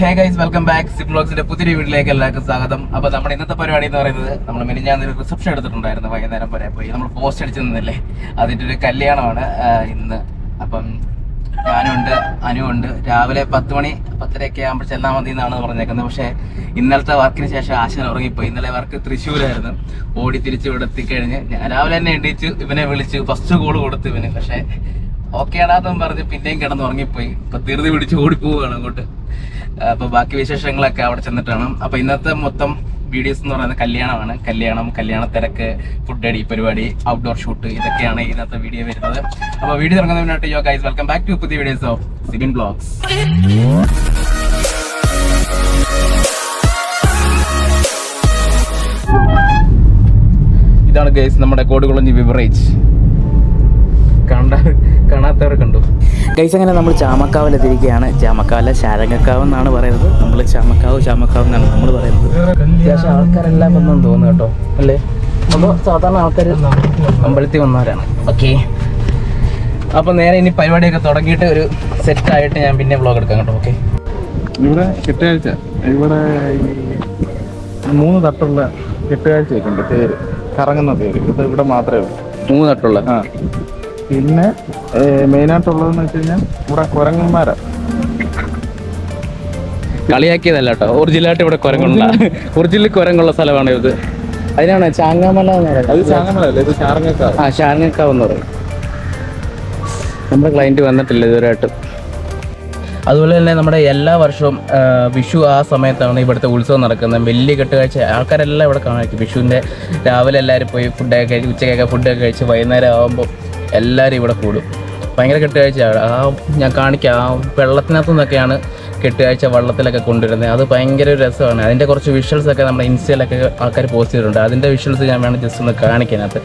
ഹേ guys welcome back സിപ്പ് ബ്ലോഗ്സിന്റെ പുതിയൊരു വീട്ടിലേക്ക് എല്ലാവർക്കും സ്വാഗതം. അപ്പൊ നമ്മുടെ ഇന്നത്തെ പരിപാടി എന്ന് പറയുന്നത് നമ്മൾ മിനിഞ്ഞാന്ന് ഒരു റിസപ്ഷൻ എടുത്തിട്ടുണ്ടായിരുന്നു. വൈകുന്നേരം വരെ പോയി. നമ്മൾ പോസ്റ്റ് അടിച്ചു നിന്നില്ലേ? അതിന്റെ ഒരു കല്യാണമാണ് ഇന്ന്. അപ്പം ഞാനുണ്ട് അനുണ്ട് രാവിലെ പത്ത് മണി പത്തരയൊക്കെ ആകുമ്പോൾ ചെല്ലാൻ മതി എന്നാണ് പറഞ്ഞേക്കുന്നത്. പക്ഷേ ഇന്നലത്തെ വർക്കിന് ശേഷം ആശാൻ ഉറങ്ങിപ്പോയി. ഇന്നലെ വർക്ക് തൃശ്ശൂരായിരുന്നു. ഓടി തിരിച്ച് ഇവിടെ എത്തിക്കഴിഞ്ഞ് ഞാൻ രാവിലെ തന്നെ എണീച്ച് ഇവനെ വിളിച്ച് ഫസ്റ്റ് കോൾ കൊടുത്തു ഇവന്. പക്ഷേ ഓക്കെ ആണാത്തും പറഞ്ഞ് പിന്നെയും കിടന്ന് ഉറങ്ങിപ്പോയി. ഇപ്പൊ ധൃതി പിടിച്ച് ഓടിപ്പോവുകയാണ് അങ്ങോട്ട്. അപ്പൊ ബാക്കി വിശേഷങ്ങളൊക്കെ അവിടെ ചെന്നിട്ടാണ്. അപ്പൊ ഇന്നത്തെ മൊത്തം വീഡിയോസ് എന്ന് പറയുന്നത് കല്യാണമാണ്. കല്യാണം കല്യാണ തിരക്ക് ഫുഡ് അടി പരിപാടി ഔട്ട്ഡോർ ഷൂട്ട് ഇതൊക്കെയാണ് ഇന്നത്തെ വീഡിയോ വരുന്നത്. അപ്പൊ video തുടങ്ങുന്നതിനായിട്ട് yo guys welcome back to പുതിയ വീഡിയോസ് ഓഫ് സിബിൻ ബ്ലോഗ്സ് ഇതാണ് ഗൈസ് നമ്മുടെ കോടുകുളഞ്ഞി ബിവറേജ് കണ്ട കാണാത്തവരെ കണ്ടു. ഗൈസ് അങ്ങനെ നമ്മൾ ചാമക്കാവിലെത്തിയിരിക്കുകയാണ് ചാമക്കാവിലെ ശാരംഗക്കാവ് എന്നാണ് പറയുന്നത്. നമ്മൾ ചാമക്കാവ് ചാമക്കാവ് എന്നാണ് നമ്മൾ പറയുന്നത്. അത്യാവശ്യം ആൾക്കാരെല്ലാം വന്നെന്ന് തോന്നുന്നു കേട്ടോ. അല്ലേ? അപ്പോൾ സാധാരണ ആൾക്കാർ അമ്പലത്തിൽ വന്നവരാണ്. ഓക്കെ അപ്പോൾ നേരെ ഇനി പരിപാടിയൊക്കെ തുടങ്ങിയിട്ട് ഒരു സെറ്റ് ആയിട്ട് ഞാൻ പിന്നെ വ്ളോഗ് എടുക്കാം കേട്ടോ. ഓക്കെ ഇവിടെ കെട്ടുകാഴ്ച. ഇവിടെ മൂന്ന് തട്ടുള്ള കെട്ടുകാഴ്ചയൊക്കെ ഉണ്ട്. തേര് കറങ്ങുന്ന പേര്. ഇത് ഇവിടെ മാത്രമേ ഉള്ളൂ. മൂന്ന് തട്ടുള്ള. ആ. പിന്നെ മെയിനായിട്ടുള്ളതെന്ന് വെച്ച് കഴിഞ്ഞാൽ ഇവിടെ കുരങ്ങന്മാരാ. കളിയാക്കിയതല്ല കേട്ടോ. ഒറിജിനലായിട്ട് ഇവിടെ കുരങ്ങുള്ള ഒറിജിനൽ കുരങ്ങുള്ള സ്ഥലമാണ് ഇത്. അതിനാണ്? ചാങ്ങാമല എന്ന് പറയുന്നത്. ആ ഷാർങ്ങക്കാവ് എന്ന് പറയും. നമ്മുടെ ക്ലയന്റ് വന്നിട്ടില്ല ഇതുവരെയായിട്ടും. അതുപോലെ തന്നെ നമ്മുടെ എല്ലാ വർഷവും വിഷു ആ സമയത്താണ് ഇവിടുത്തെ ഉത്സവം നടക്കുന്നത്. വലിയ കെട്ടുകാഴ്ച. ആൾക്കാരെല്ലാം ഇവിടെ കാണാൻ വിഷുവിന്റെ രാവിലെ എല്ലാവരും പോയി ഫുഡൊക്കെ കഴിച്ച് ഉച്ചക്കൊക്കെ ഫുഡൊക്കെ കഴിച്ച് വൈകുന്നേരം ആകുമ്പോൾ എല്ലാവരും ഇവിടെ കൂടും. ഭയങ്കര കെട്ടുകാഴ്ചയാണ്. ആ ഞാൻ കാണിക്കാം. ആ വെള്ളത്തിനകത്തു നിന്നൊക്കെയാണ് കെട്ടുകാഴ്ച വള്ളത്തിലൊക്കെ കൊണ്ടുവരുന്നത്. അത് ഭയങ്കര ഒരു രസമാണ്. അതിന്റെ കുറച്ച് വിഷ്വൽസ് ഒക്കെ നമ്മുടെ ഇൻസ്റ്റയിലൊക്കെ ആൾക്കാർ പോസ്റ്റ് ചെയ്തിട്ടുണ്ട്. അതിന്റെ വിഷ്വൽസ് ഞാൻ വേണം ജസ്റ്റ് ഒന്ന് കാണിക്കാനകത്ത്.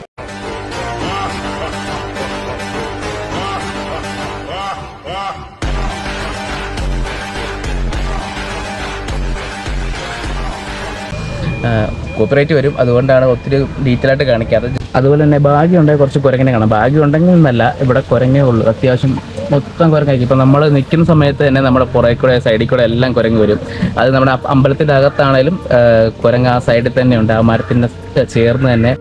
കോപ്പറേറ്റ് വരും. അതുകൊണ്ടാണ് ഒത്തിരി ഡീറ്റെയിൽ ആയിട്ട് കാണിക്കാത്തത്. അതുപോലെ തന്നെ ഭാഗ്യം ഉണ്ടെങ്കിൽ കുറച്ച് കുരങ്ങനെ കാണാം. ഭാഗ്യം ഉണ്ടെങ്കിൽ എന്നല്ല ഇവിടെ കുരങ്ങേ ഉള്ളൂ. അത്യാവശ്യം മൊത്തം കുരങ്ങായിരിക്കും. ഇപ്പം നമ്മൾ നിൽക്കുന്ന സമയത്ത് തന്നെ നമ്മുടെ പുറകെ കൂടെ സൈഡിൽ കൂടെ എല്ലാം കുരങ്ങ് വരും. അത് നമ്മുടെ അമ്പലത്തിന്റെ അകത്താണേലും കുരങ്ങ് ആ സൈഡിൽ തന്നെ ഉണ്ട്. ആ മരത്തിന്റെ ചേർന്ന് തന്നെ.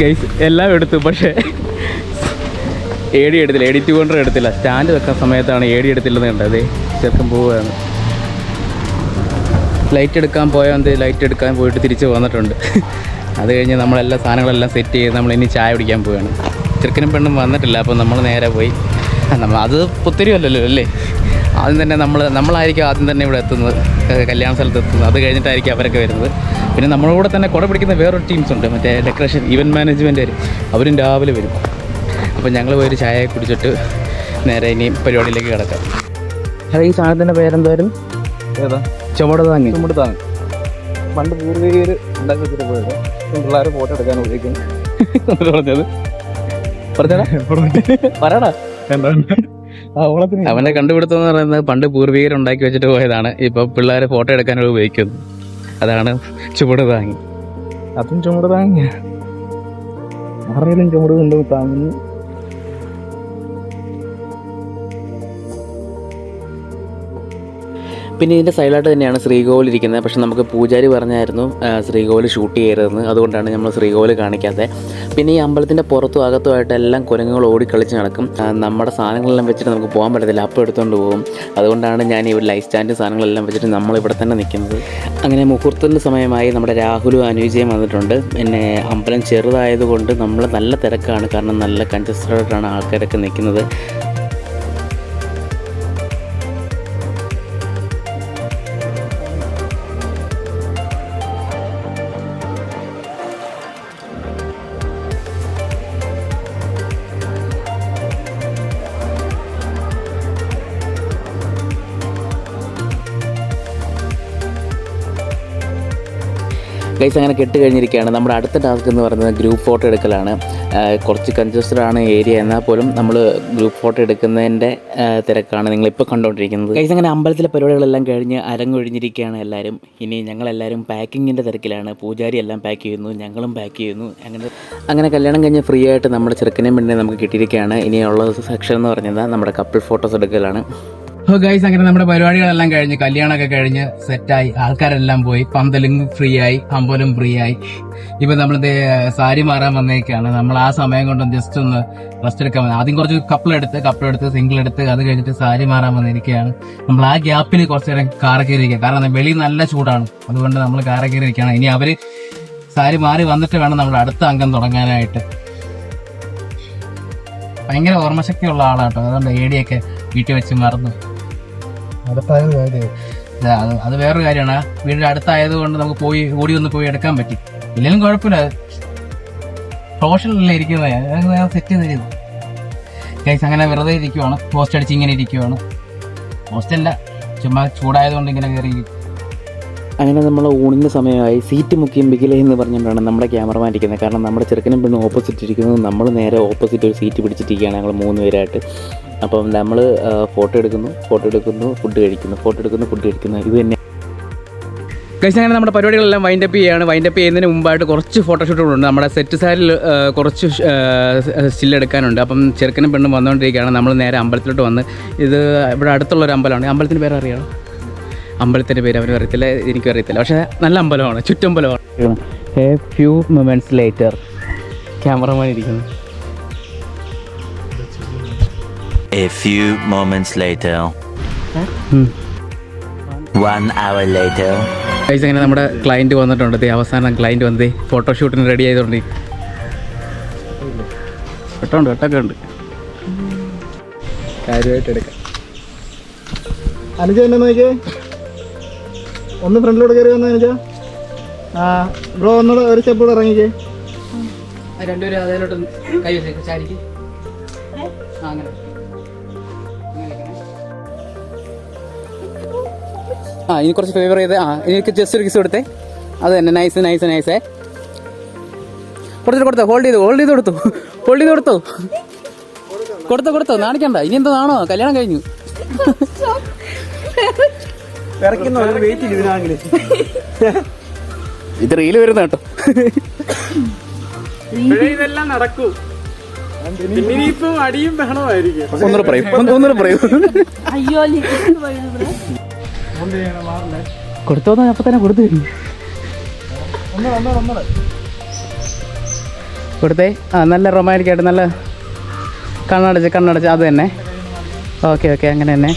ഗൈസ് എല്ലാം എടുത്തു പക്ഷേ ഏടി എടുത്തില്ല. എഡി ടു ഹൺഡ്രഡ് എടുത്തില്ല. സ്റ്റാൻഡ് വെക്കാൻ സമയത്താണ് ഏടി എടുത്തില്ലെന്ന് കണ്ടത്. ചെറുക്കം പോവുകയാണ്. ലൈറ്റ് എടുക്കാൻ പോയാൽ എന്ത് ലൈറ്റ് എടുക്കാൻ പോയിട്ട് തിരിച്ച് വന്നിട്ടുണ്ട്. അത് കഴിഞ്ഞ് നമ്മളെല്ലാ സാധനങ്ങളെല്ലാം സെറ്റ് ചെയ്ത് നമ്മൾ ഇനി ചായ കുടിക്കാൻ പോവുകയാണ്. ചെറുക്കനും പെണ്ണും വന്നിട്ടില്ല അപ്പോൾ നമ്മൾ നേരെ പോയി. നമ്മൾ അത് ഒത്തിരി അല്ലല്ലോ അല്ലേ? ആദ്യം തന്നെ നമ്മൾ നമ്മളായിരിക്കും ആദ്യം തന്നെ ഇവിടെ എത്തുന്നത്. കല്യാണ സ്ഥലത്ത് എത്തുന്നത്. അത് കഴിഞ്ഞിട്ടായിരിക്കും അവരൊക്കെ വരുന്നത്. പിന്നെ നമ്മളുടെ തന്നെ കുട പിടിക്കുന്ന വേറൊരു ടീംസ് ഉണ്ട്. മറ്റേ ഡെക്കറേഷൻ ഇവന്റ് മാനേജ്മെന്റ് അവരും രാവിലെ വരും. അപ്പോൾ ഞങ്ങൾ പോയി ഒരു ചായ കുടിച്ചിട്ട് നേരെ ഇനി പരിപാടിയിലേക്ക് കിടക്കാം. അതെ ഈ സാധനത്തിന്റെ പേരെന്തായിരുന്നു? ഏതാ? ചുമട് താങ്ങി. പണ്ട് പൂർവീകർ ഉണ്ടാക്കി വെച്ചിട്ട് പോയത്. പിള്ളേർ ഫോട്ടോ എടുക്കാൻ ഉപയോഗിക്കും. പറഞ്ഞത്. പറയടാ. അവനെ കണ്ടുപിടുത്തം എന്ന് പറയുന്നത് പണ്ട് പൂർവികർ ഉണ്ടാക്കി വെച്ചിട്ട് പോയതാണ്. ഇപ്പൊ പിള്ളേരെ ഫോട്ടോ എടുക്കാൻ ഉപയോഗിക്കുന്നു. അതാണ് ചുവട് താങ്ങി. അതും ചുമട് താങ്ങിയ. ആറേലും ചുമട് കൊണ്ട് താങ്ങുന്നു. പിന്നെ ഇതിന്റെ സൈഡിലായിട്ട് തന്നെയാണ് ശ്രീകോവിൽ ഇരിക്കുന്നത്. പക്ഷെ നമുക്ക് പൂജാരി പറഞ്ഞായിരുന്നു ശ്രീകോവിൽ ഷൂട്ട് ചെയ്യരുതെന്ന്. അതുകൊണ്ടാണ് നമ്മൾ ശ്രീകോവിൽ കാണിക്കാത്തത് പിന്നെ ഈ അമ്പലത്തിന്റെ പുറത്തും അകത്തുമായിട്ട് എല്ലാം കുരങ്ങുകൾ ഓടിക്കളിച്ച് നടക്കും. നമ്മുടെ സാധനങ്ങളെല്ലാം വെച്ചിട്ട് നമുക്ക് പോകാൻ പറ്റത്തില്ല. അപ്പം എടുത്തുകൊണ്ട് പോകും. അതുകൊണ്ടാണ് ഞാൻ ഈ ഒരു ലൈഫ് സ്റ്റാൻഡ് സാധനങ്ങളെല്ലാം വെച്ചിട്ട് നമ്മൾ ഇവിടെ തന്നെ നിൽക്കുന്നത്. അങ്ങനെ മുഹൂർത്തത്തിന്റെ സമയമായി നമ്മുടെ രാഹുലും അനുജയും വന്നിട്ടുണ്ട്. പിന്നെ അമ്പലം ചെറുതായതുകൊണ്ട് നമ്മൾ നല്ല തിരക്കാണ്. കാരണം നല്ല കൺജസ്റ്റഡായിട്ടാണ് ആൾക്കാരൊക്കെ നിൽക്കുന്നത്. ഗൈസ് അങ്ങനെ കെട്ട് കഴിഞ്ഞിരിക്കുകയാണ് നമ്മുടെ അടുത്ത ടാസ്ക് എന്ന് പറയുന്നത് ഗ്രൂപ്പ് ഫോട്ടോ എടുക്കലാണ്. കുറച്ച് കൺജസ്റ്റഡ് ആണ് ഏരിയ. എന്നാൽ പോലും നമ്മൾ ഗ്രൂപ്പ് ഫോട്ടോ എടുക്കുന്നതിന്റെ തിരക്കാണ് നിങ്ങളിപ്പോൾ കണ്ടുകൊണ്ടിരിക്കുന്നത്. ഗൈസ് അങ്ങനെ അമ്പലത്തിലെ പരിപാടികളെല്ലാം കഴിഞ്ഞ് അരങ്ങൊഴിഞ്ഞിരിക്കുകയാണ് എല്ലാവരും. ഇനി ഞങ്ങളെല്ലാവരും പാക്കിങ്ങിന്റെ തിരക്കിലാണ്. പൂജാരി എല്ലാം പാക്ക് ചെയ്യുന്നു. ഞങ്ങളും പാക്ക് ചെയ്യുന്നു. അങ്ങനെ അങ്ങനെ കല്യാണം കഴിഞ്ഞ് ഫ്രീ ആയിട്ട് നമ്മുടെ ചെറുക്കനെയും പെണ്ണിനെ നമുക്ക് കിട്ടിയിരിക്കുകയാണ്. ഇനിയുള്ള സെക്ഷൻ എന്ന് പറഞ്ഞാൽ നമ്മുടെ കപ്പിൾ ഫോട്ടോസ് എടുക്കലാണ്. ഗൈസ് അങ്ങനെ നമ്മുടെ പരിപാടികളെല്ലാം കഴിഞ്ഞ് കല്യാണമൊക്കെ കഴിഞ്ഞ് സെറ്റായി. ആൾക്കാരെല്ലാം പോയി. പന്തലും ഫ്രീ ആയി അമ്പലും ഫ്രീ ആയി ഇപ്പൊ നമ്മൾ സാരി മാറാൻ വന്നേക്കാണ്. നമ്മൾ ആ സമയം കൊണ്ട് ജസ്റ്റ് ഒന്ന് റെസ്റ്റ് എടുക്കാൻ വന്നത് ആദ്യം കുറച്ച് കപ്പിൾ എടുത്ത് സിംഗിൾ എടുത്ത് അത് കഴിഞ്ഞിട്ട് സാരി മാറാൻ വന്നിരിക്കുകയാണ്. നമ്മൾ ആ ഗ്യാപ്പിൽ കുറച്ച് നേരം കാറ കയറിയിരിക്കുക. കാരണം വെളി നല്ല ചൂടാണ്. അതുകൊണ്ട് നമ്മൾ കാറ കയറിയിരിക്കുകയാണ്. ഇനി അവർ സാരി മാറി വന്നിട്ട് വേണം നമ്മൾ അടുത്ത അംഗം തുടങ്ങാനായിട്ട്. ഭയങ്കര ഓർമ്മശക്തിയുള്ള ആളാട്ടോ. അതുകൊണ്ട് ഏടിയൊക്കെ വീട്ടിൽ വെച്ച് മറന്നു. ഇതാ, അത് അത് വേറൊരു കാര്യമാണ്. വീടിന്റെ അടുത്തായത് കൊണ്ട് നമുക്ക് പോയി ഓടി ഒന്ന് പോയി എടുക്കാൻ പറ്റി. ഇല്ലെങ്കിലും കുഴപ്പമില്ല. പ്രൊഫഷണലല്ലേ ഇരിക്കുന്നത്. സെറ്റ് ചെയ്ത് കേസ് അങ്ങനെ വെറുതെ ഇരിക്കുവാണ്. പോസ്റ്റ് അടിച്ച് ഇങ്ങനെ ഇരിക്കുവാണ്. പോസ്റ്റല്ല ചുമ്മാ ചൂടായതുകൊണ്ട് ഇങ്ങനെ കയറി അങ്ങനെ നമ്മൾ ഊണിന്റെ സമയമായി സീറ്റ് മുക്കിയും ബിഗിലെ എന്ന് പറഞ്ഞുകൊണ്ടാണ് നമ്മുടെ ക്യാമറമാൻ ഇരിക്കുന്നത്. കാരണം നമ്മുടെ ചെറുക്കനും പെണ്ണും ഓപ്പോസിറ്റ് ഇരിക്കുന്നത് നമ്മൾ നേരെ ഓപ്പോസിറ്റ് ഒരു സീറ്റ് പിടിച്ചിട്ടിരിക്കുകയാണ് ഞങ്ങൾ മൂന്ന് പേരായിട്ട്. അപ്പം നമ്മൾ ഫോട്ടോ എടുക്കുന്നു ഫോട്ടോ എടുക്കുന്നു ഫുഡ് കഴിക്കുന്നു ഫോട്ടോ എടുക്കുന്നു ഫുഡ് കഴിക്കുന്നു. ഇത് തന്നെ. കഴിച്ച് അങ്ങനെ നമ്മുടെ പരിപാടികളെല്ലാം വൈൻഡപ്പ് ചെയ്യുകയാണ് വൈൻഡപ്പ് ചെയ്യുന്നതിന് മുമ്പായിട്ട് കുറച്ച് ഫോട്ടോഷൂട്ടുകളുണ്ട് നമ്മുടെ സെറ്റ് സാരിൽ കുറച്ച് സ്റ്റിൽ എടുക്കാനുണ്ട്. അപ്പം ചെറുക്കനും പെണ്ണും വന്നുകൊണ്ടിരിക്കുകയാണ്. നമ്മൾ നേരെ അമ്പലത്തിലോട്ട് വന്ന് ഇത് ഇവിടെ അടുത്തുള്ള ഒരു അമ്പലമാണ്. അമ്പലത്തിന്റെ പേര് അറിയാമോ അമ്പലത്തിന്റെ പേര് അവനും അറിയത്തില്ല എനിക്കും അറിയത്തില്ല. പക്ഷേ നല്ല അമ്പലമാണ് ചുറ്റമ്പലമാണ്. A few moments later cameraman ഇരിക്കുന്നു. A few moments later. One hour later. Guys അങ്ങനെ നമ്മുടെ ക്ലയന്റ് വന്നിട്ടുണ്ട്. ദേ അവസാനം ക്ലയന്റ് വന്നത് ഫോട്ടോഷൂട്ടിന് റെഡി ആയതുകൊണ്ട് വെട്ടമുണ്ട് വെട്ടൊക്കെ ഉണ്ട് കാര്യമായിട്ട് എടുക്കാം. അനുജ എന്നെ നോക്കിയേ. ഒന്ന് ഫ്രണ്ടിലോട്ട് കയറി വന്ന അനുജ? ആ ബ്രോ ഒന്നുകൂടെ ഒരു സ്റ്റെപ്പ് കൂടെ ഇറങ്ങിക്കേ. രണ്ടുപേരും അതിലോട്ട് കൈ വെച്ചേക്ക് ചാരിക്ക്. ആ അങ്ങനെ. ആ ഇനി കുറച്ച് ഫേവർ ചെയ്ത്. ആ എനിക്ക് ജസ്റ്റ് ഒരു കിസ് കൊടുത്തേ. അത് തന്നെ നൈസ് നൈസ് നൈസേ കൊടുത്തിട്ട് കൊടുത്തോ ഹോൾഡ് ചെയ്തു ഹോൾഡ് ചെയ്ത് കൊടുത്തു. ഹോൾഡ് ചെയ്ത് കൊടുത്തു. കൊടുത്തോ കൊടുത്തോ നാണിക്കണ്ട. ഇനി എന്തോ നാണോ? കല്യാണം കഴിഞ്ഞു. ഇത് റീൽ വരുന്ന കേട്ടോ. ഇതെല്ലാം നടക്കൂ. ഇനിയിപ്പം അടിയും ബഹളമായിരിക്കും. ഒന്നുകൂടെ പറയും. ഒന്ന് ഒന്നുകൂടെ പറയൂ. അയ്യോ കൊടുത്തോന്ന് അപ്പൊ തന്നെ കൊടുത്തു കൊടുത്തേ? ആ നല്ല റൊമാന്റിക് ആയിട്ട് നല്ല കണ്ണടച്ച് കണ്ണടച്ച്. അത് തന്നെ. ഓക്കെ ഓക്കെ അങ്ങനെ തന്നെ.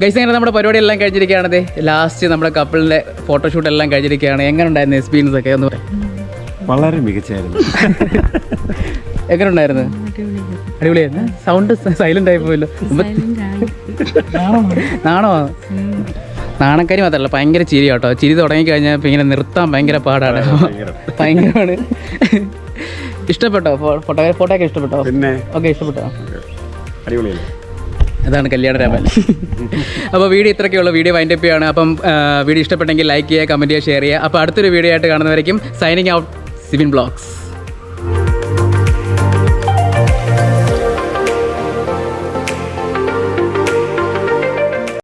ഗൈസ് എങ്ങനെ നമ്മുടെ പരിപാടി എല്ലാം കഴിഞ്ഞിരിക്കുകയാണത് ലാസ്റ്റ് നമ്മുടെ കപ്പിളിന്റെ ഫോട്ടോഷൂട്ട് എല്ലാം കഴിഞ്ഞിരിക്കുകയാണ്. എങ്ങനെ ഉണ്ടായിരുന്നു എക്സ്പീരിയൻസ് ഒക്കെ? ഒന്ന് പറയാം. വളരെ മികച്ചായിരുന്നു. എങ്ങനെ ഉണ്ടായിരുന്നു? അടിപൊളിയായിരുന്നു. സൗണ്ട് സൈലന്റ് ആയി പോയല്ലോ. നാണോ? നാണക്കാരി മാത്രമല്ല ഭയങ്കര ചിരി കേട്ടോ. ചിരി തുടങ്ങി കഴിഞ്ഞാൽ ഇങ്ങനെ നിർത്താൻ ഭയങ്കര പാടാണ്. ഭയങ്കരമാണ്. ഇഷ്ടപ്പെട്ടോ? ഫോട്ടോ ഫോട്ടോ ഒക്കെ ഇഷ്ടപ്പെട്ടോ? പിന്നെ? ഓക്കെ ഇഷ്ടപ്പെട്ടോ? അടിപൊളിയല്ലേ? അതാണ് കല്യാണ രാമൻ അപ്പോൾ വീഡിയോ ഇത്രയൊക്കെയുള്ള. വീഡിയോ ചെയ്യാണ്. അപ്പം ആ, വീഡിയോ ഇഷ്ടപ്പെട്ടെങ്കിൽ ലൈക്ക് ചെയ്യുക കമന്റ് ചെയ്യുക ഷെയർ ചെയ്യുക. അപ്പോൾ അടുത്തൊരു വീഡിയോ ആയിട്ട് കാണുന്നവരേക്കും സൈനിങ് ഔട്ട് സിവിൻ ബ്ലോഗ്സ്